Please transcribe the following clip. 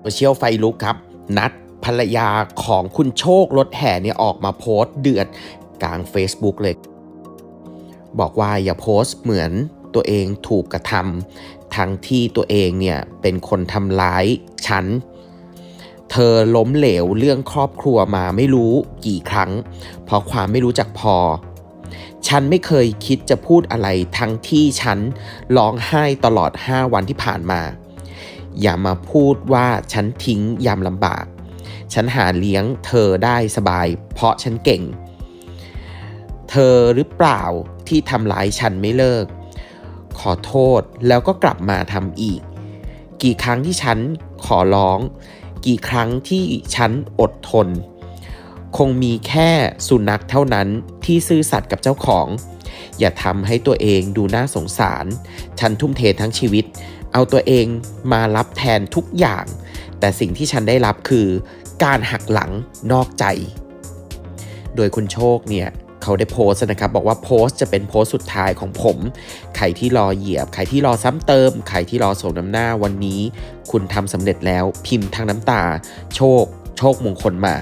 โซเชียลไฟลุกครับ นัดภรรยาของคุณโชครถแห่เนี่ยออกมาโพสต์เดือดกลาง Facebook เลย บอกว่าอย่าโพสต์เหมือนตัวเองถูกกระทำทั้งที่ตัวเองเนี่ยเป็นคนทำร้ายฉัน เธอล้มเหลวเรื่องครอบครัวมาไม่รู้กี่ครั้ง เพราะความไม่รู้จักพอ ฉันไม่เคยคิดจะพูดอะไรทั้งที่ฉันร้องไห้ตลอด 5 วันที่ผ่านมา อย่ามาพูดว่าฉันทิ้งยามลำบาก ฉันหาเลี้ยงเธอได้สบาย เพราะฉันเก่ง เธอหรือเปล่าที่ทำร้ายฉันไม่เลิก ขอโทษแล้วก็กลับมาทำอีก กี่ครั้งที่ฉันขอร้อง กี่ครั้งที่ฉันอดทน คงมีแค่สุนัขเท่านั้นที่ซื่อสัตย์กับเจ้าของ อย่าทำให้ตัวเองดูน่าสงสาร ฉันทุ่มเททั้งชีวิต เอาตัวเองมารับแทนทุกอย่าง แต่สิ่งที่ฉันได้รับคือ การหักหลังนอกใจ โดยคุณโชคเนี่ยเขาได้โพสต์นะครับ บอกว่าโพสต์จะเป็นโพสต์สุดท้ายของผม ใครที่รอเหยียบ ใครที่รอซ้ำเติม ใครที่รอสมน้ำหน้าวันนี้ คุณทำสำเร็จแล้วพิมพ์ทางน้ำตา โชค โชคมงคลมา